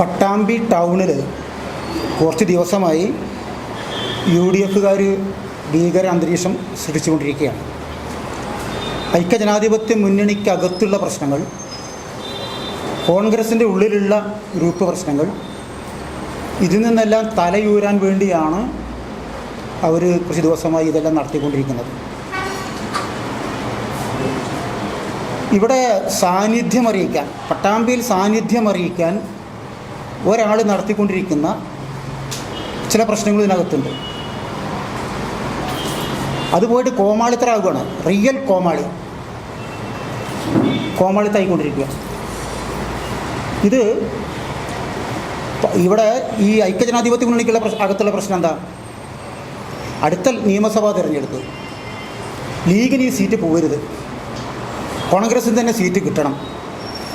പട്ടാമ്പി ടൗണിൽ കുറച്ച് ദിവസമായി യു ഡി എഫുകാർ ഭീകര അന്തരീക്ഷം സൃഷ്ടിച്ചുകൊണ്ടിരിക്കുകയാണ്. ഐക്യജനാധിപത്യ മുന്നണിക്കകത്തുള്ള പ്രശ്നങ്ങൾ കോൺഗ്രസിന്റെ ഉള്ളിലുള്ള ഗ്രൂപ്പ് പ്രശ്നങ്ങൾ ഇതിൽ നിന്നെല്ലാം തലയൂരാൻ വേണ്ടിയാണ് അവർ കുറച്ച് ദിവസമായി ഇതെല്ലാം നടത്തിക്കൊണ്ടിരിക്കുന്നത്. ഇവിടെ സാന്നിധ്യം അറിയിക്കാൻ പട്ടാമ്പിയിൽ സാന്നിധ്യം അറിയിക്കാൻ ഒരാൾ നടത്തിക്കൊണ്ടിരിക്കുന്ന ചില പ്രശ്നങ്ങൾ ഇതിനകത്തുണ്ട്. അതുപോയിട്ട് കോമാളിത്തരാകുകയാണ് റിയൽ കോമാളി. കോമാളിത്തായിക്കൊണ്ടിരിക്കുക. ഇത് ഇവിടെ ഈ ഐക്യജനാധിപത്യ മുന്നണിക്കുള്ള അകത്തുള്ള പ്രശ്നം എന്താ? അടുത്ത നിയമസഭാ തിരഞ്ഞെടുപ്പ്. ലീഗിന് ഈ സീറ്റ് പോകരുത്. കോൺഗ്രസിന് തന്നെ സീറ്റ് കിട്ടണം.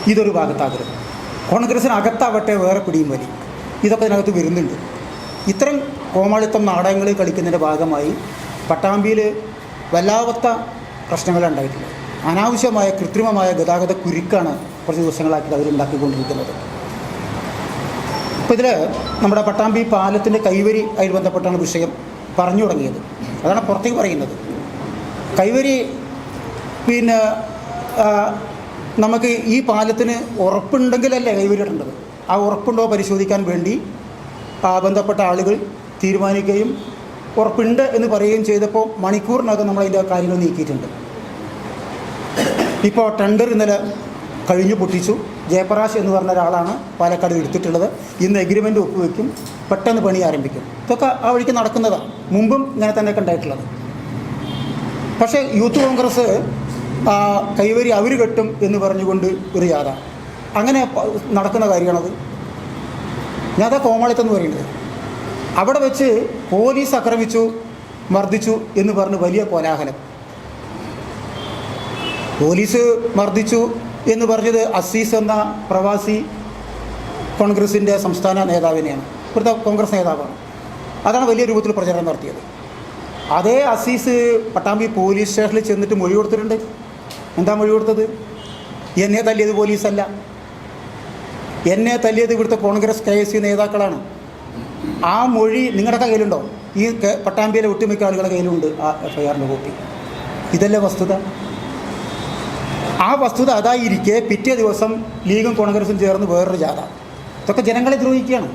ഇതൊരു ഭാഗത്താകരുത്. കോൺഗ്രസിന് അകത്താവട്ടെ വേറെ പിടിയും വലി. ഇതൊക്കെ ഇതിനകത്ത് വരുന്നുണ്ട്. ഇത്തരം കോമാളിത്തം നാടകങ്ങളിൽ കളിക്കുന്നതിന്റെ ഭാഗമായി പട്ടാമ്പിയിൽ വല്ലാത്ത പ്രശ്നങ്ങളുണ്ടായിട്ടുണ്ട് അനാവശ്യമായ കൃത്രിമമായ ഗതാഗത കുരുക്കാണ് കുറച്ച് ദിവസങ്ങളായിട്ട് അവരുണ്ടാക്കിക്കൊണ്ടിരിക്കുന്നത് ഇപ്പോൾ ഇതിൽ നമ്മുടെ പട്ടാമ്പി പാലത്തിന്റെ കൈവരി ആയി ബന്ധപ്പെട്ടാണ് വിഷയം പറഞ്ഞു തുടങ്ങിയത്. അതാണ് പുറത്തേക്ക് പറയുന്നത്. കൈവരി പിന്നെ നമുക്ക് ഈ പാലത്തിന് ഉറപ്പുണ്ടെങ്കിലല്ലേ കൈവരിടേണ്ടത് ആ ഉറപ്പുണ്ടോ പരിശോധിക്കാൻ വേണ്ടി ബന്ധപ്പെട്ട ആളുകൾ തീരുമാനിക്കുകയും ഉറപ്പുണ്ട് എന്ന് പറയുകയും ചെയ്തപ്പോൾ മണിക്കൂറിനകം നമ്മൾ അതിന്റെ കാര്യങ്ങൾ നീക്കിയിട്ടുണ്ട്. ഇപ്പോൾ ടെൻഡർ ഇന്നലെ കഴിഞ്ഞു പൊട്ടിച്ചു. ജയപ്രകാശ് എന്ന് പറഞ്ഞ ഒരാളാണ് പാലക്കാട് എടുത്തിട്ടുള്ളത്. ഇന്ന് എഗ്രിമെന്റ് ഒപ്പുവെക്കും. പെട്ടെന്ന് പണി ആരംഭിക്കും. ഇതൊക്കെ ആ വഴിക്ക് നടക്കുന്നതാണ്. മുമ്പും ഇങ്ങനെ തന്നെയൊക്കെ ഉണ്ടായിട്ടുള്ളത്. പക്ഷേ യൂത്ത് കോൺഗ്രസ് ആ, കൈവരി അവർ കെട്ടും എന്ന് പറഞ്ഞുകൊണ്ട് ഒരു യാത അങ്ങനെ നടക്കുന്ന കാര്യമാണത്. ഞാൻ അതാ കോമാളിത്തെന്ന് പറയുന്നത്. അവിടെ വെച്ച് പോലീസ് ആക്രമിച്ചു മർദ്ദിച്ചു എന്ന് പറഞ്ഞ് വലിയ കോലാഹലം. പോലീസ് മർദ്ദിച്ചു എന്ന് പറഞ്ഞത് അസീസ് എന്ന പ്രവാസി കോൺഗ്രസിന്റെ സംസ്ഥാന നേതാവിനെയാണ്. ഇവിടുത്തെ കോൺഗ്രസ് നേതാവാണ്. അതാണ് വലിയ രൂപത്തിൽ പ്രചരണം നടത്തിയത്. അതേ അസീസ് പട്ടാമ്പി പോലീസ് സ്റ്റേഷനിൽ ചെന്നിട്ട് മൊഴി കൊടുത്തിട്ടുണ്ട്. എന്താ മൊഴി കൊടുത്തത്? എന്നെ തല്ലിയത് പോലീസല്ല. എന്നെ തല്ലിയത് ഇവിടുത്തെ കോൺഗ്രസ് കെ എസ് യു നേതാക്കളാണ്. ആ മൊഴി നിങ്ങളുടെ കയ്യിലുണ്ടോ? ഈ പട്ടാമ്പിയിലെ ഒട്ടുമിക്ക ആളുകളുടെ കയ്യിലുണ്ട് ആ എഫ് ഐ ആറിന്റെ കോപ്പി ഇതല്ലേ വസ്തുത? ആ വസ്തുത അതായിരിക്കെ പിറ്റേ ദിവസം ലീഗും കോൺഗ്രസും ചേർന്ന് വേറൊരു ജാഥ. ഇതൊക്കെ ജനങ്ങളെ ദ്രോഹിക്കുകയാണ്.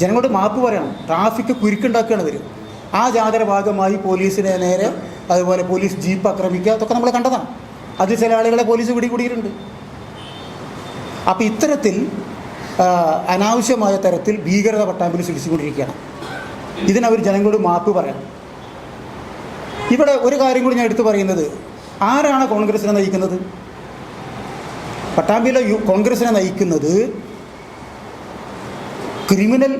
ജനങ്ങളോട് മാപ്പ് പറയണം. ട്രാഫിക് കുരുക്കുണ്ടാക്കുകയാണ് ഇവർ ആ ജാഥയുടെ ഭാഗമായി പോലീസിനെ നേരെ അതുപോലെ പോലീസ് ജീപ്പ് ആക്രമിക്കുക അതൊക്കെ നമ്മൾ കണ്ടതാണ്. അതിൽ ചില ആളുകളെ പോലീസ് പിടികൂടിയിട്ടുണ്ട്. അപ്പോൾ ഇത്തരത്തിൽ അനാവശ്യമായ തരത്തിൽ ഭീകരത പട്ടാമ്പിൽ സൃഷ്ടിച്ചുകൊണ്ടിരിക്കുകയാണ്. ഇതിനവർ ജനങ്ങളോട് മാപ്പ് പറയാം ഇവിടെ ഒരു കാര്യം കൂടി ഞാൻ എടുത്തു പറയുന്നത്. ആരാണ് കോൺഗ്രസിനെ നയിക്കുന്നത്? പട്ടാമ്പിയിലെ യു കോൺഗ്രസിനെ നയിക്കുന്നത് ക്രിമിനൽ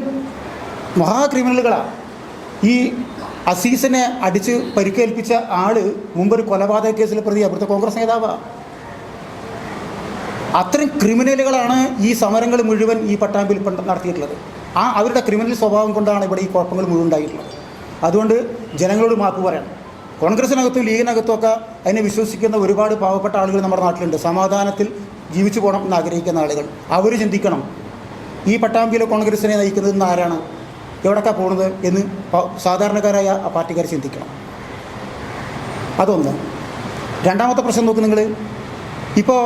മഹാക്രിമിനലുകളാണ് ഈ അസീസിനെ അടിച്ച് പരിക്കേൽപ്പിച്ച ആൾ മുമ്പൊരു കൊലപാതക കേസിലെ പ്രതി അവിടുത്തെ കോൺഗ്രസ് നേതാവാണ് അത്തരം ക്രിമിനലുകളാണ് ഈ സമരങ്ങൾ മുഴുവൻ ഈ പട്ടാമ്പിൽ നടത്തിയിട്ടുള്ളത്. ആ അവരുടെ ക്രിമിനൽ സ്വഭാവം കൊണ്ടാണ് ഇവിടെ ഈ കുഴപ്പങ്ങൾ മുഴുവൻ ഉണ്ടായിട്ടുള്ളത്. അതുകൊണ്ട് ജനങ്ങളോട് മാപ്പ് പറയണം. കോൺഗ്രസിനകത്തും ലീഗിനകത്തും ഒക്കെ അതിനെ വിശ്വസിക്കുന്ന ഒരുപാട് പാവപ്പെട്ട ആളുകൾ നമ്മുടെ നാട്ടിലുണ്ട്. സമാധാനത്തിൽ ജീവിച്ചു പോകണം എന്ന് ആഗ്രഹിക്കുന്ന ആളുകൾ. അവർ ചിന്തിക്കണം ഈ പട്ടാമ്പിയിലെ കോൺഗ്രസിനെ നയിക്കുന്നത് ആരാണ്? എവിടേക്കാണ് പോകുന്നത് എന്ന് സാധാരണക്കാരായ ആ പാർട്ടിക്കാർ ചിന്തിക്കണം. അതൊന്ന്. രണ്ടാമത്തെ പ്രശ്നം നോക്ക് നിങ്ങൾ ഇപ്പോൾ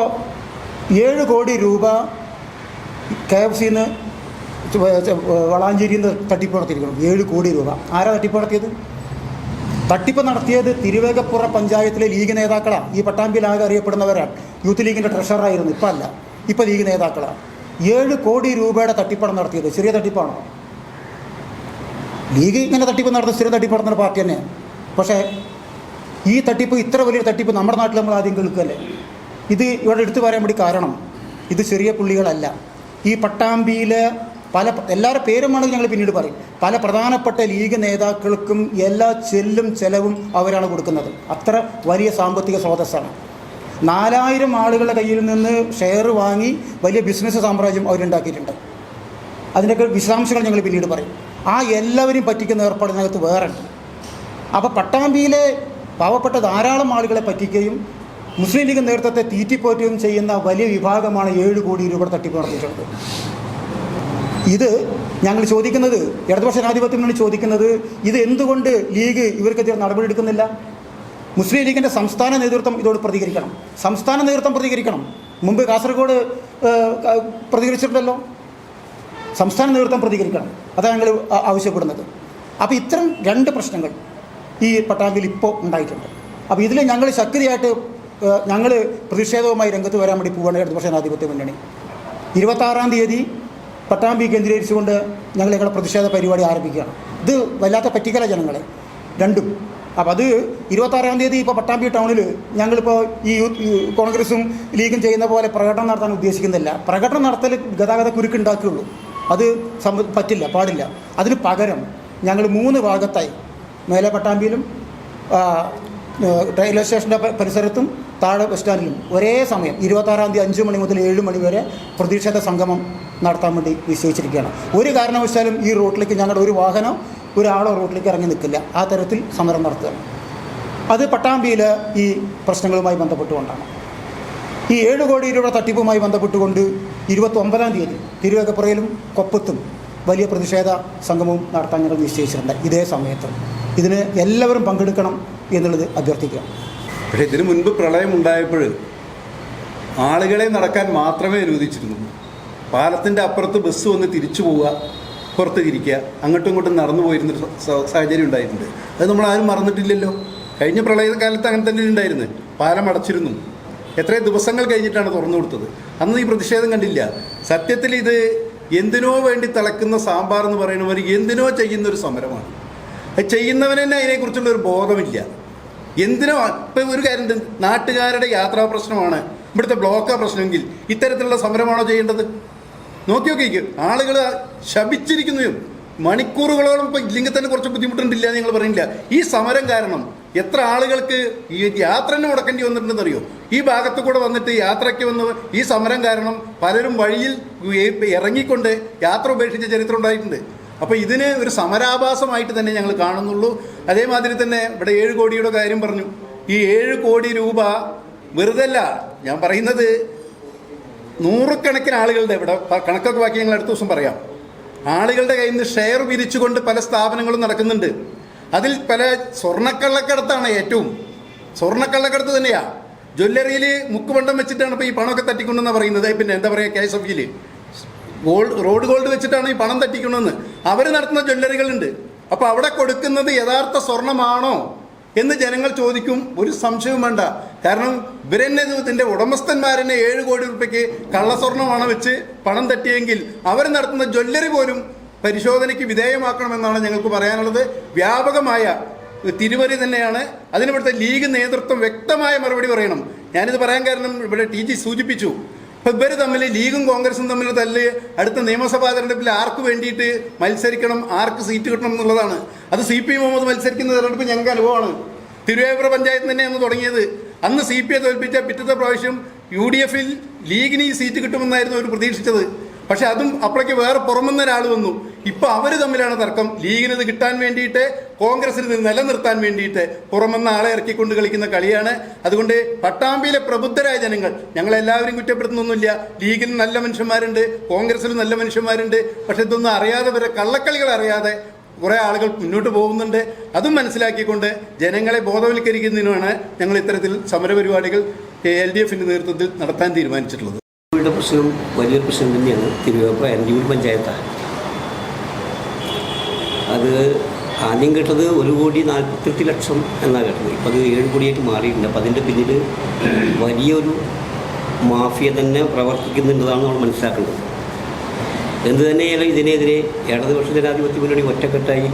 ഏഴ് കോടി രൂപ കെ എഫ് സിന്ന് വളാഞ്ചേരിയിൽ നിന്ന് തട്ടിപ്പ് നടത്തിയിരിക്കണം ഏഴ് കോടി രൂപ. ആരാ തട്ടിപ്പ് നടത്തിയത് തട്ടിപ്പ് നടത്തിയത് തിരുവേഗപ്പുറ പഞ്ചായത്തിലെ ലീഗ് നേതാക്കളാണ് ഈ പട്ടാമ്പിയിലാകെ അറിയപ്പെടുന്നവരാണ് യൂത്ത് ലീഗിന്റെ ട്രഷറായിരുന്നു ഇപ്പം അല്ല ഇപ്പം ലീഗ് നേതാക്കളാണ് ഏഴ് കോടി രൂപയുടെ തട്ടിപ്പാണ് നടത്തിയത്. ചെറിയ തട്ടിപ്പാണോ? ലീഗ് ഇങ്ങനെ തട്ടിപ്പ് നടത്തുന്ന സ്ഥിരം തട്ടിപ്പ് നടന്ന പാർട്ടി തന്നെയാണ് പക്ഷേ ഈ തട്ടിപ്പ് ഇത്ര വലിയ തട്ടിപ്പ് നമ്മുടെ നാട്ടിൽ നമ്മൾ ആദ്യം കേൾക്കുകയല്ലേ? ഇത് ഇവിടെ എടുത്തു പറയാൻ വേണ്ടി കാരണം ഇത് ചെറിയ പുള്ളികളല്ല. ഈ പട്ടാമ്പിയിലെ പല എല്ലാവരുടെ പേരും വേണമെങ്കിൽ ഞങ്ങൾ പിന്നീട് പറയും. പല പ്രധാനപ്പെട്ട ലീഗ് നേതാക്കൾക്കും എല്ലാ ചെല്ലും ചെലവും അവരാണ് കൊടുക്കുന്നത്. അത്ര വലിയ സാമ്പത്തിക സ്രോതസ്സാണ്. നാലായിരം ആളുകളുടെ കയ്യിൽ നിന്ന് ഷെയർ വാങ്ങി വലിയ ബിസിനസ് സാമ്രാജ്യം അവരുണ്ടാക്കിയിട്ടുണ്ട്. അതിന്റെയൊക്കെ വിശദാംശങ്ങൾ ഞങ്ങൾ പിന്നീട് പറയും. ആ എല്ലാവരെയും പറ്റിക്കുന്ന ഏർപ്പാടിനകത്ത് വേറെ. അപ്പോൾ പട്ടാമ്പിയിലെ പാവപ്പെട്ട ധാരാളം ആളുകളെ പറ്റിക്കുകയും മുസ്ലിം ലീഗ് നേതൃത്വത്തെ തീറ്റിപ്പോറ്റുകയും ചെയ്യുന്ന വലിയ വിഭാഗമാണ് ഏഴ് കോടി രൂപ തട്ടിപ്പ് നടത്തിയിട്ടുള്ളത്. ഇത് ഞങ്ങൾ ചോദിക്കുന്നത് ഇടതുപക്ഷ ജനാധിപത്യം വേണ്ടി ചോദിക്കുന്നത് ഇത് എന്തുകൊണ്ട് ലീഗ് ഇവർക്കെതിരെ നടപടിയെടുക്കുന്നില്ല? മുസ്ലിം ലീഗിന്റെ സംസ്ഥാന നേതൃത്വം ഇതോട് പ്രതികരിക്കണം. സംസ്ഥാന നേതൃത്വം പ്രതികരിക്കണം. മുമ്പ് കാസർഗോഡ് പ്രതികരിച്ചിട്ടുണ്ടല്ലോ. സംസ്ഥാന നേതൃത്വം പ്രതികരിക്കണം. അതാണ് ഞങ്ങൾ ആവശ്യപ്പെടുന്നത്. അപ്പോൾ ഇത്തരം രണ്ട് പ്രശ്നങ്ങൾ ഈ പട്ടാമ്പിൽ ഇപ്പോൾ ഉണ്ടായിട്ടുണ്ട്. അപ്പോൾ ഇതിൽ ഞങ്ങൾ ശക്തിയായിട്ട് ഞങ്ങൾ പ്രതിഷേധവുമായി രംഗത്ത് വരാൻ വേണ്ടി പോവുകയാണ് ഇടതുപക്ഷ ജനാധിപത്യ മുന്നണി. ഇരുപത്താറാം തീയതി പട്ടാമ്പി കേന്ദ്രീകരിച്ചുകൊണ്ട് ഞങ്ങൾ ഞങ്ങളുടെ പ്രതിഷേധ പരിപാടി ആരംഭിക്കുകയാണ്. ഇത് വല്ലാത്ത പറ്റിക്കല ജനങ്ങളെ. രണ്ടും. അപ്പോൾ അത് ഇരുപത്താറാം തീയതി ഇപ്പോൾ പട്ടാമ്പി ടൗണിൽ ഞങ്ങളിപ്പോൾ ഈ യൂത്ത് കോൺഗ്രസും ലീഗും ചെയ്യുന്ന പോലെ പ്രകടനം നടത്താൻ ഉദ്ദേശിക്കുന്നില്ല. പ്രകടനം നടത്തൽ ഗതാഗത കുരുക്ക് ഉണ്ടാക്കുകയുള്ളൂ. അത് പറ്റില്ല പാടില്ല. അതിന് പകരം ഞങ്ങൾ മൂന്ന് ഭാഗത്തായി. മേലെ പട്ടാമ്പിയിലും റെയിൽവേ സ്റ്റേഷന്റെ പരിസരത്തും താഴെ ബസ് സ്റ്റാൻഡിലും. ഒരേ സമയം ഇരുപത്താറാം തീയതി അഞ്ച് മണി മുതൽ ഏഴ് മണി വരെ പ്രതിഷേധ സംഗമം നടത്താൻ വേണ്ടി നിശ്ചയിച്ചിരിക്കുകയാണ്. ഒരു കാരണവശാലും ഈ റോട്ടിലേക്ക് ഞങ്ങളുടെ ഒരു വാഹനം ഒരാളോ റോട്ടിലേക്ക് ഇറങ്ങി നിൽക്കില്ല. ആ തരത്തിൽ സമരം നടത്തുകയാണ്. അത് പട്ടാമ്പിയിൽ ഈ പ്രശ്നങ്ങളുമായി ബന്ധപ്പെട്ടുകൊണ്ടാണ്. ഈ ഏഴ് കോടി രൂപ തട്ടിപ്പുമായി ബന്ധപ്പെട്ടുകൊണ്ട് ഇരുപത്തൊമ്പതാം തീയതി തിരുവേഗപ്പുറയിലും കൊപ്പത്തും വലിയ പ്രതിഷേധ സംഗമവും നടത്താൻ ഞങ്ങൾ നിശ്ചയിച്ചിട്ടുണ്ട്. ഇതേ സമയത്ത് ഇതിന് എല്ലാവരും പങ്കെടുക്കണം എന്നുള്ളത് അഭ്യർത്ഥിക്കുക പക്ഷേ ഇതിനു മുൻപ് പ്രളയം ഉണ്ടായപ്പോൾ ആളുകളെ നടക്കാൻ മാത്രമേ അനുവദിച്ചിരുന്നുള്ളൂ പാലത്തിന്റെ അപ്പുറത്ത് ബസ് വന്ന് തിരിച്ചു പോവുക പുറത്ത് തിരിക്കുക അങ്ങോട്ടും ഇങ്ങോട്ടും നടന്നു പോയിരുന്ന സാഹചര്യം ഉണ്ടായിട്ടുണ്ട്. അത് നമ്മൾ ആരും മറന്നിട്ടില്ലല്ലോ. കഴിഞ്ഞ പ്രളയകാലത്ത് അങ്ങനെ തന്നെ ഉണ്ടായിരുന്നു. പാലം അടച്ചിരുന്നു. എത്രയോ ദിവസങ്ങൾ കഴിഞ്ഞിട്ടാണ് തുറന്നു കൊടുത്തത്. അന്ന് ഈ പ്രതിഷേധം കണ്ടില്ല. സത്യത്തിൽ ഇത് എന്തിനോ വേണ്ടി തിളക്കുന്ന സാമ്പാർ എന്ന് പറയുന്നവർ എന്തിനോ ചെയ്യുന്ന ഒരു സമരമാണ്. അത് ചെയ്യുന്നവന് തന്നെ അതിനെക്കുറിച്ചുള്ള ഒരു ബോധമില്ല. എന്തിനോ ഇപ്പം ഒരു കാര്യം നാട്ടുകാരുടെ യാത്രാ പ്രശ്നമാണ്. ഇവിടുത്തെ ബ്ലോക്കാ പ്രശ്നമെങ്കിൽ ഇത്തരത്തിലുള്ള സമരമാണോ ചെയ്യേണ്ടത്? നോക്കി നോക്കിക്ക് ആളുകൾ ശപിച്ചിരിക്കുന്നു. മണിക്കൂറുകളോളം ഇപ്പം ഇല്ലെങ്കിൽ തന്നെ കുറച്ച് ബുദ്ധിമുട്ടുണ്ടില്ല നിങ്ങൾ പറയുന്നില്ല ഈ സമരം കാരണം എത്ര ആളുകൾക്ക് ഈ യാത്ര തന്നെ മുടക്കേണ്ടി വന്നിട്ടുണ്ടെന്ന് അറിയോ ഈ ഭാഗത്തു കൂടെ വന്നിട്ട് യാത്രയ്ക്ക് വന്ന് ഈ സമരം കാരണം പലരും വഴിയിൽ ഇറങ്ങിക്കൊണ്ട് യാത്ര ഉപേക്ഷിച്ച ചരിത്രം ഉണ്ടായിട്ടുണ്ട്. അപ്പോൾ ഇതിന് ഒരു സമരാഭാസമായിട്ട് തന്നെ ഞങ്ങൾ കാണുന്നുള്ളൂ. അതേമാതിരി തന്നെ ഇവിടെ ഏഴ് കോടിയുടെ കാര്യം പറഞ്ഞു. ഈ ഏഴ് കോടി രൂപ വെറുതെ ഞാൻ പറയുന്നത് നൂറുകണക്കിന് ആളുകളുടെ ഇവിടെ കണക്കൊക്കെ ബാക്കി ഞങ്ങൾ അടുത്ത ദിവസം പറയാം. ആളുകളുടെ കയ്യിൽ നിന്ന് ഷെയർ പിരിച്ചുകൊണ്ട് പല സ്ഥാപനങ്ങളും നടക്കുന്നുണ്ട്. അതിൽ പല സ്വർണക്കള്ളക്കടത്താണ് ഏറ്റവും. സ്വർണക്കള്ളക്കടത്ത് തന്നെയാ. ജ്വല്ലറിയിൽ മുക്കുപണ്ടം വെച്ചിട്ടാണ് ഇപ്പോൾ ഈ പണമൊക്കെ തട്ടിക്കൊണ്ടെന്ന് പറയുന്നത്. പിന്നെ എന്താ പറയുക K S F gold road gold വെച്ചിട്ടാണ് ഈ പണം തട്ടിക്കണമെന്ന് അവർ നടത്തുന്ന ജ്വല്ലറികളുണ്ട്. അപ്പോൾ അവിടെ കൊടുക്കുന്നത് യഥാർത്ഥ സ്വർണമാണോ എന്ന് ജനങ്ങൾ ചോദിക്കും. ഒരു സംശയവും വേണ്ട. കാരണം ഇവരെന്നെ ഉടമസ്ഥന്മാർ ഉടമസ്ഥന്മാരെന്നെ ഏഴ് കോടി രൂപയ്ക്ക് കള്ളസ്വർണമാണ് വെച്ച് പണം തട്ടിയെങ്കിൽ അവർ നടത്തുന്ന ജ്വല്ലറി പോലും പരിശോധനയ്ക്ക് വിധേയമാക്കണമെന്നാണ് ഞങ്ങൾക്ക് പറയാനുള്ളത്. വ്യാപകമായ തിരുവരി തന്നെയാണ്. അതിനിവിടുത്തെ ലീഗ് നേതൃത്വം വ്യക്തമായ മറുപടി പറയണം. ഞാനിത് പറയാൻ കാരണം ഇവിടെ ടി ജി സൂചിപ്പിച്ചു. ഇവർ തമ്മിൽ ലീഗും കോൺഗ്രസും തമ്മിൽ തല്ല് അടുത്ത നിയമസഭാ തെരഞ്ഞെടുപ്പിൽ ആർക്ക് വേണ്ടിയിട്ട് മത്സരിക്കണം ആർക്ക് സീറ്റ് കിട്ടണം എന്നുള്ളതാണ്. അത് സി പി മുഹമ്മദ് മത്സരിക്കുന്ന തെരഞ്ഞെടുപ്പ് ഞങ്ങൾക്ക് അനുഭവമാണ്. തിരുവേപ്പുറ പഞ്ചായത്ത് തന്നെയാണ് തുടങ്ങിയത്. അന്ന് സി പി ഐ തോൽപ്പിച്ച പിറ്റത്തെ പ്രാവശ്യം യു ഡി എഫിൽ ലീഗിന് ഈ സീറ്റ് കിട്ടുമെന്നായിരുന്നു അവർ പ്രതീക്ഷിച്ചത്. പക്ഷെ അതും അപ്പോഴേക്ക് വേറെ പുറമെന്ന ഒരാൾ വന്നു. ഇപ്പൊ അവർ തമ്മിലാണ് തർക്കം. ലീഗിന് ഇത് കിട്ടാൻ വേണ്ടിയിട്ട് കോൺഗ്രസിന് ഇത് നിലനിർത്താൻ വേണ്ടിയിട്ട് പുറമെന്ന ആളെ ഇറക്കിക്കൊണ്ട് കളിക്കുന്ന കളിയാണ്. അതുകൊണ്ട് പട്ടാമ്പിയിലെ പ്രബുദ്ധരായ ജനങ്ങൾ ഞങ്ങളെല്ലാവരും കുറ്റപ്പെടുത്തുന്നൊന്നുമില്ല. ലീഗിൽ നല്ല മനുഷ്യന്മാരുണ്ട് കോൺഗ്രസിൽ നല്ല മനുഷ്യന്മാരുണ്ട്. പക്ഷെ ഇതൊന്നും അറിയാതെ വരെ കള്ളക്കളികൾ അറിയാതെ കുറേ ആളുകൾ മുന്നോട്ട് പോകുന്നുണ്ട്. അതും മനസ്സിലാക്കിക്കൊണ്ട് ജനങ്ങളെ ബോധവൽക്കരിക്കുന്നതിനാണ് ഞങ്ങൾ ഇത്തരത്തിൽ സമരപരിപാടികൾ എൽ ഡി എഫിന്റെ നേതൃത്വത്തിൽ നടത്താൻ തീരുമാനിച്ചിട്ടുള്ളത്. വീട് പ്രശ്നം വലിയൊരു പ്രശ്നം തന്നെയാണ്. തിരുവേപ്പ അരഞ്ചൂർ പഞ്ചായത്താണ് അത് ആദ്യം കേട്ടത് ഒരു കോടി നാൽപ്പത്തെട്ട് ലക്ഷം എന്നാണ് കേട്ടത്. ഇപ്പം അത് ഏഴ് കോടിയായിട്ട് മാറിയിട്ടുണ്ട്. അപ്പം അതിന്റെ പിന്നിൽ വലിയൊരു മാഫിയ തന്നെ പ്രവർത്തിക്കുന്നുണ്ടെന്നാണ് നമ്മൾ മനസ്സിലാക്കുന്നത് എന്ത് തന്നെയായാലും ഇതിനെതിരെ ഇടതുപക്ഷ ജനാധിപത്യ മുന്നണി ഒറ്റക്കെട്ടായി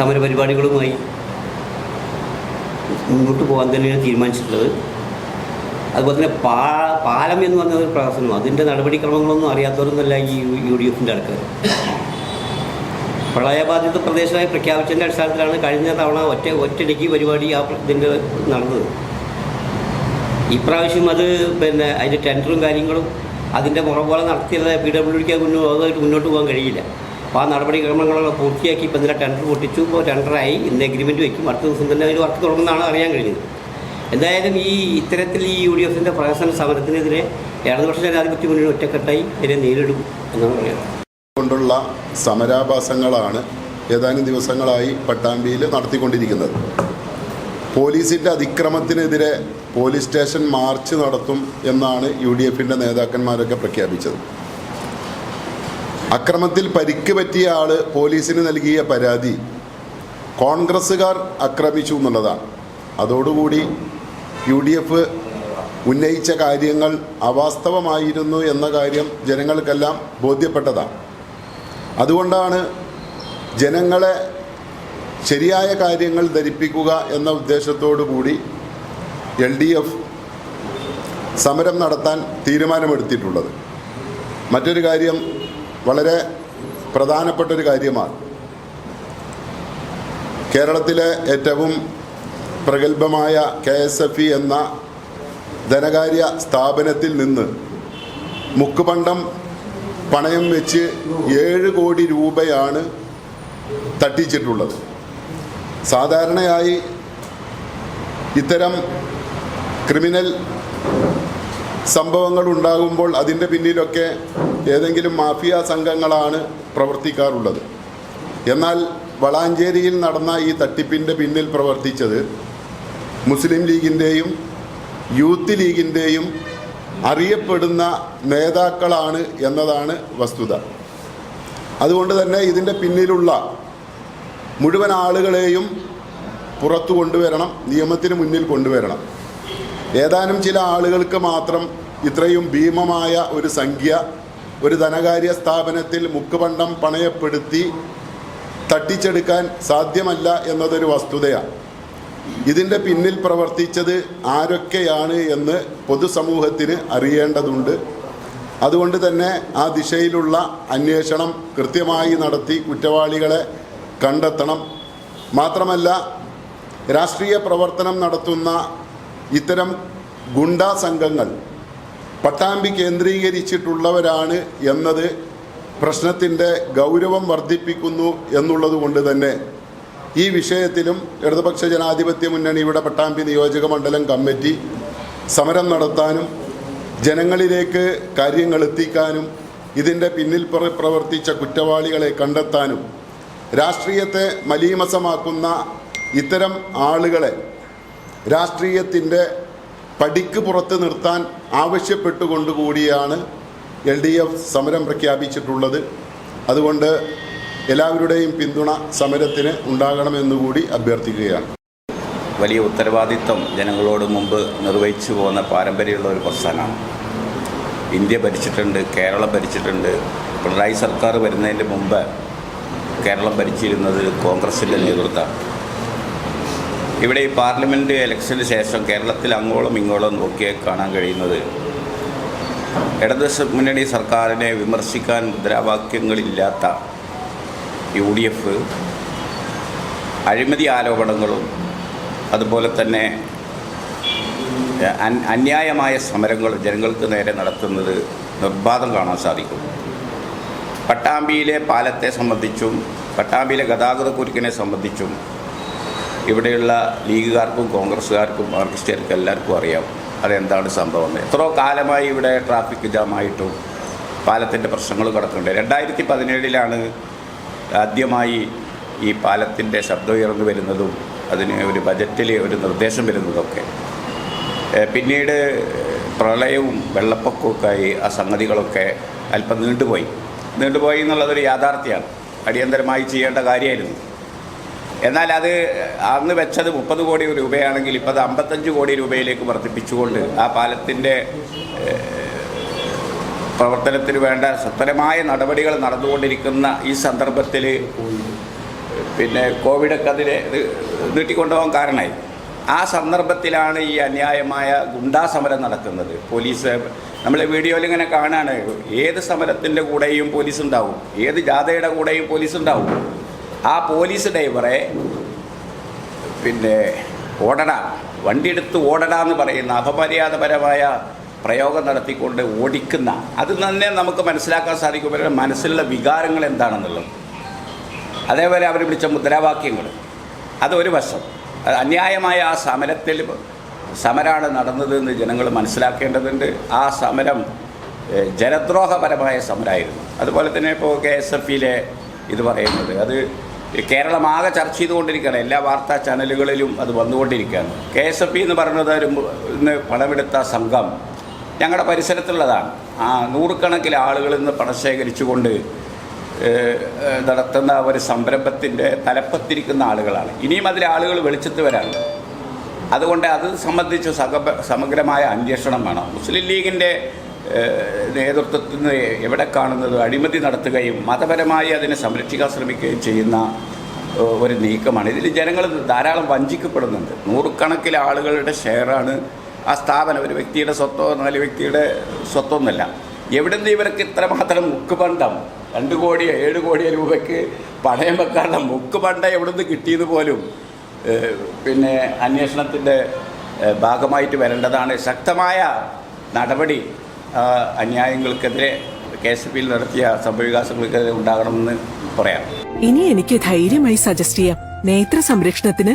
സമരപരിപാടികളുമായി മുന്നോട്ട് പോകാൻ തന്നെയാണ് തീരുമാനിച്ചിട്ടുള്ളത്. അതുപോലെ തന്നെ പാ പാലം എന്ന് പറഞ്ഞ ഒരു പ്രകാശനം അതിന്റെ നടപടിക്രമങ്ങളൊന്നും അറിയാത്തവരൊന്നുമല്ല ഈ യു ഡി എഫിന്റെ ആൾക്കാർ പ്രളയബാധിത പ്രദേശമായി പ്രഖ്യാപിച്ചതിന്റെ അടിസ്ഥാനത്തിലാണ് കഴിഞ്ഞ തവണ ഒറ്റ ഒറ്റടിക്ക് പരിപാടി ആ ഇതിന്റെ നടന്നത്. ഇപ്രാവശ്യം അത് പിന്നെ അതിന്റെ ടെൻഡറും കാര്യങ്ങളും അതിന്റെ മുറ പോലെ നടത്തിയത് പി ഡബ്ല്യു ഡിക്ക് മുന്നോട്ട് മുന്നോട്ട് പോകാൻ കഴിയില്ല. അപ്പോൾ ആ നടപടിക്രമങ്ങളൊക്കെ പൂർത്തിയാക്കി ഇപ്പം ഇതിന്റെ ടെൻഡർ പൊട്ടിച്ചു. ഇപ്പോൾ ടെൻഡറായി. ഇന്ന് എഗ്രിമെന്റ് വയ്ക്കും അടുത്ത ദിവസം തന്നെ അതിൽ വർക്ക് തുടങ്ങുന്നതാണ് അറിയാൻ കഴിഞ്ഞത്. എന്തായാലും ഈ ഇത്തരത്തിൽ ഈ യു ഡി എഫിന്റെ പ്രഹസന സമരത്തിനെതിരെ ഇടതുപക്ഷ ജനാധിപത്യ മുന്നണി ഒറ്റക്കെട്ടായി ഇതിനെ നേരിടും എന്നാണ് പറയുന്നത്. കൊണ്ടുള്ള സമരാഭാസങ്ങളാണ് ഏതാനും ദിവസങ്ങളായി പട്ടാമ്പിയിൽ നടത്തിക്കൊണ്ടിരിക്കുന്നത്. പോലീസിന്റെ അതിക്രമത്തിനെതിരെ പോലീസ് സ്റ്റേഷൻ മാർച്ച് നടത്തും എന്നാണ് യു ഡി എഫിന്റെ നേതാക്കന്മാരൊക്കെ പ്രഖ്യാപിച്ചത്. അക്രമത്തിൽ പരിക്ക് പറ്റിയ ആൾ പോലീസിന് നൽകിയ പരാതി കോൺഗ്രസ്സുകാർ ആക്രമിച്ചു എന്നുള്ളതാണ്. അതോടുകൂടി യു ഡി എഫ് ഉന്നയിച്ച കാര്യങ്ങൾ അവാസ്തവമായിരുന്നു എന്ന കാര്യം ജനങ്ങൾക്കെല്ലാം ബോധ്യപ്പെട്ടതാണ്. അതുകൊണ്ടാണ് ജനങ്ങളെ ശരിയായ കാര്യങ്ങൾ ധരിപ്പിക്കുക എന്ന ഉദ്ദേശത്തോടു കൂടി എൽ ഡി എഫ് സമരം നടത്താൻ തീരുമാനമെടുത്തിട്ടുള്ളത്. മറ്റൊരു കാര്യം വളരെ പ്രധാനപ്പെട്ട ഒരു കാര്യമാണ്. കേരളത്തിലെ ഏറ്റവും പ്രഗത്ഭമായ കെ എസ് എഫ് ഇ എന്ന ധനകാര്യ സ്ഥാപനത്തിൽ നിന്ന് മുക്കുപണ്ടം പണയം വെച്ച് ഏഴ് കോടി രൂപയാണ് തട്ടിച്ചിട്ടുള്ളത്. സാധാരണയായി ഇത്തരം ക്രിമിനൽ സംഭവങ്ങൾ ഉണ്ടാകുമ്പോൾ അതിന്റെ പിന്നിലൊക്കെ ഏതെങ്കിലും മാഫിയ സംഘങ്ങളാണ് പ്രവർത്തിക്കാറുള്ളത്. എന്നാൽ വളാഞ്ചേരിയിൽ നടന്ന ഈ തട്ടിപ്പിന്റെ പിന്നിൽ പ്രവർത്തിച്ചത് മുസ്ലിം ലീഗിന്റെയും യൂത്ത് ലീഗിന്റെയും അറിയപ്പെടുന്ന നേതാക്കളാണ് എന്നതാണ് വസ്തുത. അതുകൊണ്ട് തന്നെ ഇതിന്റെ പിന്നിലുള്ള മുഴുവൻ ആളുകളെയും പുറത്തു കൊണ്ടുവരണം നിയമത്തിന് മുന്നിൽ കൊണ്ടുവരണം. ഏതാനും ചില ആളുകൾക്ക് മാത്രം ഇത്രയും ഭീമമായ ഒരു സംഖ്യ ഒരു ധനകാര്യ സ്ഥാപനത്തിൽ മുക്കുപണ്ടം പണയപ്പെടുത്തി തട്ടിച്ചെടുക്കാൻ സാധ്യമല്ല എന്നതൊരു വസ്തുതയാണ്. ഇതിന്റെ പിന്നിൽ പ്രവർത്തിച്ചത് ആരൊക്കെയാണ് എന്ന് പൊതുസമൂഹത്തിന് അറിയേണ്ടതുണ്ട്. അതുകൊണ്ട് തന്നെ ആ ദിശയിലുള്ള അന്വേഷണം കൃത്യമായി നടത്തി കുറ്റവാളികളെ കണ്ടെത്തണം. മാത്രമല്ല രാഷ്ട്രീയ പ്രവർത്തനം നടത്തുന്ന ഇത്തരം ഗുണ്ടാ സംഘങ്ങൾ പട്ടാമ്പി കേന്ദ്രീകരിച്ചിട്ടുള്ളവരാണ് എന്നത് പ്രശ്നത്തിന്റെ ഗൗരവം വർദ്ധിപ്പിക്കുന്നു എന്നുള്ളത് കൊണ്ട് തന്നെ ഈ വിഷയത്തിലും ഇടതുപക്ഷ ജനാധിപത്യ മുന്നണിയുടെ പട്ടാമ്പി നിയോജക മണ്ഡലം കമ്മിറ്റി സമരം നടത്താനും ജനങ്ങളിലേക്ക് കാര്യങ്ങൾ എത്തിക്കാനും ഇതിന്റെ പിന്നിൽ പ്ര- പ്രവർത്തിച്ച കുറ്റവാളികളെ കണ്ടെത്താനും രാഷ്ട്രീയത്തെ മലീമസമാക്കുന്ന ഇത്തരം ആളുകളെ രാഷ്ട്രീയത്തിന്റെ പടിക്ക് പുറത്ത് നിർത്താൻ ആവശ്യപ്പെട്ടുകൊണ്ടുകൂടിയാണ് എൽ ഡി എഫ് സമരം പ്രഖ്യാപിച്ചിട്ടുള്ളത്. അതുകൊണ്ട് എല്ലാവരുടെയും പിന്തുണ സമരത്തിന് ഉണ്ടാകണമെന്നുകൂടി അഭ്യർത്ഥിക്കുകയാണ്. വലിയ ഉത്തരവാദിത്വം ജനങ്ങളോട് മുമ്പ് നിർവഹിച്ചു പോകുന്ന പാരമ്പര്യമുള്ള ഒരു പ്രസ്ഥാനമാണ്. ഇന്ത്യ ഭരിച്ചിട്ടുണ്ട് കേരളം ഭരിച്ചിട്ടുണ്ട്. പിണറായി സർക്കാർ വരുന്നതിന് മുമ്പ് കേരളം ഭരിച്ചിരുന്നത് കോൺഗ്രസിന്റെ നേതൃത്വമാണ് ഇവിടെ ഈ പാർലമെന്റ് ഇലക്ഷന് ശേഷം കേരളത്തിൽ അങ്ങോളം ഇങ്ങോളം നോക്കിയാൽ കാണാൻ കഴിയുന്നത് ഇടതുപക്ഷ മുന്നണി സർക്കാരിനെ വിമർശിക്കാൻ മുദ്രാവാക്യങ്ങളില്ലാത്ത യു ഡി എഫ് അഴിമതി ആരോപണങ്ങളും അതുപോലെ തന്നെ അന്യായമായ സമരങ്ങൾ ജനങ്ങൾക്ക് നേരെ നടത്തുന്നത് നിർബാധം കാണാൻ സാധിക്കും പട്ടാമ്പിയിലെ പാലത്തെ സംബന്ധിച്ചും പട്ടാമ്പിയിലെ ഗതാഗത കുരുക്കിനെ സംബന്ധിച്ചും ഇവിടെയുള്ള ലീഗുകാർക്കും കോൺഗ്രസ്സുകാർക്കും മാർക്സിസ്റ്റുകാർക്കും എല്ലാവർക്കും അറിയാം അതെന്താണ് സംഭവം. എത്ര എത്രയോ കാലമായി ഇവിടെ ട്രാഫിക് ജാമായിട്ടും പാലത്തിന്റെ പ്രശ്നങ്ങൾ കിടക്കുന്നുണ്ട്. രണ്ടായിരത്തി പതിനേഴിലാണ് ആദ്യമായി ഈ പാലത്തിന്റെ ശബ്ദം ഉയർന്നു വരുന്നതും അതിന് ഒരു ബജറ്റിൽ ഒരു നിർദ്ദേശം വരുന്നതൊക്കെ. പിന്നീട് പ്രളയവും വെള്ളപ്പൊക്കമൊക്കെ ആയി ആ സംഗതികളൊക്കെ അല്പം നീണ്ടുപോയി. നീണ്ടുപോയി എന്നുള്ളതൊരു യാഥാർത്ഥ്യമാണ്. അടിയന്തരമായി ചെയ്യേണ്ട കാര്യമായിരുന്നു. എന്നാൽ അത് അന്ന് വെച്ചത് മുപ്പത് കോടി രൂപയാണെങ്കിൽ ഇപ്പോൾ അത് അമ്പത്തഞ്ച് കോടി രൂപയിലേക്ക് വർദ്ധിപ്പിച്ചുകൊണ്ട് ആ പാലത്തിന്റെ പ്രവർത്തനത്തിന് വേണ്ട സത്വരമായ നടപടികൾ നടന്നുകൊണ്ടിരിക്കുന്ന ഈ സന്ദർഭത്തിൽ പിന്നെ കോവിഡൊക്കെ അതിനെ നീട്ടിക്കൊണ്ടുപോകാൻ കാരണമായി. ആ സന്ദർഭത്തിലാണ് ഈ അന്യായമായ ഗുണ്ടാ സമരം നടക്കുന്നത്. പോലീസ് നമ്മൾ വീഡിയോയിൽ ഇങ്ങനെ കാണാണ്. ഏത് സമരത്തിന്റെ കൂടെയും പോലീസ് ഉണ്ടാവും ഏത് ജാഥയുടെ കൂടെയും പോലീസ് ഉണ്ടാവും ആ പോലീസ് ഡ്രൈവറെ പിന്നെ ഓടടാ. വണ്ടിയെടുത്ത് ഓടടാ എന്ന് പറയുന്ന അപമര്യാദപരമായ പ്രയോഗം നടത്തിക്കൊണ്ട് ഓടിക്കുന്ന അത് തന്നെ നമുക്ക് മനസ്സിലാക്കാൻ സാധിക്കും. ഇവരുടെ മനസ്സിലുള്ള വികാരങ്ങൾ എന്താണെന്നുള്ളത്. അതേപോലെ അവർ വിളിച്ച മുദ്രാവാക്യങ്ങൾ. അതൊരു വശം. അന്യായമായ ആ സമരത്തിൽ സമരമാണ് നടന്നതെന്ന് ജനങ്ങൾ മനസ്സിലാക്കേണ്ടതുണ്ട്. ആ സമരം ജനദ്രോഹപരമായ സമരമായിരുന്നു അതുപോലെ തന്നെ ഇപ്പോൾ കെ എസ് എഫ് ഇയിലെ ഇത് പറയുന്നത്. അത് കേരളമാകെ ചർച്ച ചെയ്തുകൊണ്ടിരിക്കുകയാണ്. എല്ലാ വാർത്താ ചാനലുകളിലും അത് വന്നുകൊണ്ടിരിക്കുകയാണ്. കെ എസ് എഫ് ഇ എന്ന് പറയുന്നത് ഒരു ഇന്ന് പണമെടുത്ത സംഘം. ഞങ്ങളുടെ പരിസരത്തുള്ളതാണ്. ആ നൂറുകണക്കിന് ആളുകളിൽ നിന്ന് പണം ശേഖരിച്ചുകൊണ്ട് നടത്തുന്ന ഒരു സംരംഭത്തിന്റെ തലപ്പത്തിരിക്കുന്ന ആളുകളാണ്. ഇനിയും അതിലെ ആളുകൾ വെളിച്ചത്ത് വരാനുണ്ട് അതുകൊണ്ട് അത് സംബന്ധിച്ച് സക സമഗ്രമായ അന്വേഷണം വേണം. മുസ്ലിം ലീഗിന്റെ നേതൃത്വത്തിൽ നിന്ന് എവിടെ കാണുന്നത് അഴിമതി നടത്തുകയും മതപരമായി അതിനെ സംരക്ഷിക്കാൻ ശ്രമിക്കുകയും ചെയ്യുന്ന ഒരു നീക്കമാണ്. ഇതിൽ ജനങ്ങൾ ധാരാളം വഞ്ചിക്കപ്പെടുന്നുണ്ട്. നൂറുകണക്കിലെ ആളുകളുടെ ഷെയറാണ് ആ സ്ഥാപനം ഒരു വ്യക്തിയുടെ സ്വത്തോ നാല് വ്യക്തിയുടെ സ്വത്തോ എവിടെ നിന്ന് ഇവർക്ക് ഇത്രമാത്രം മുക്കുപണ്ടം? രണ്ട് കോടിയോ ഏഴ് കോടിയോ രൂപയ്ക്ക് പണയം വെക്കാനുള്ള എവിടെ നിന്ന് കിട്ടിയത് പോലും പിന്നെ അന്വേഷണത്തിന്റെ ഭാഗമായിട്ട് വരേണ്ടതാണ്. ശക്തമായ നടപടി അന്യായങ്ങൾക്കെതിരെ കെ എസ് പിയിൽ നടത്തിയ സംഭവവികാസങ്ങൾക്കെതിരെ ഉണ്ടാകണമെന്ന് പറയാം. ഇനി എനിക്ക് ധൈര്യമായി സജസ്റ്റ് ചെയ്യാം. നേത്ര സംരക്ഷണത്തിന്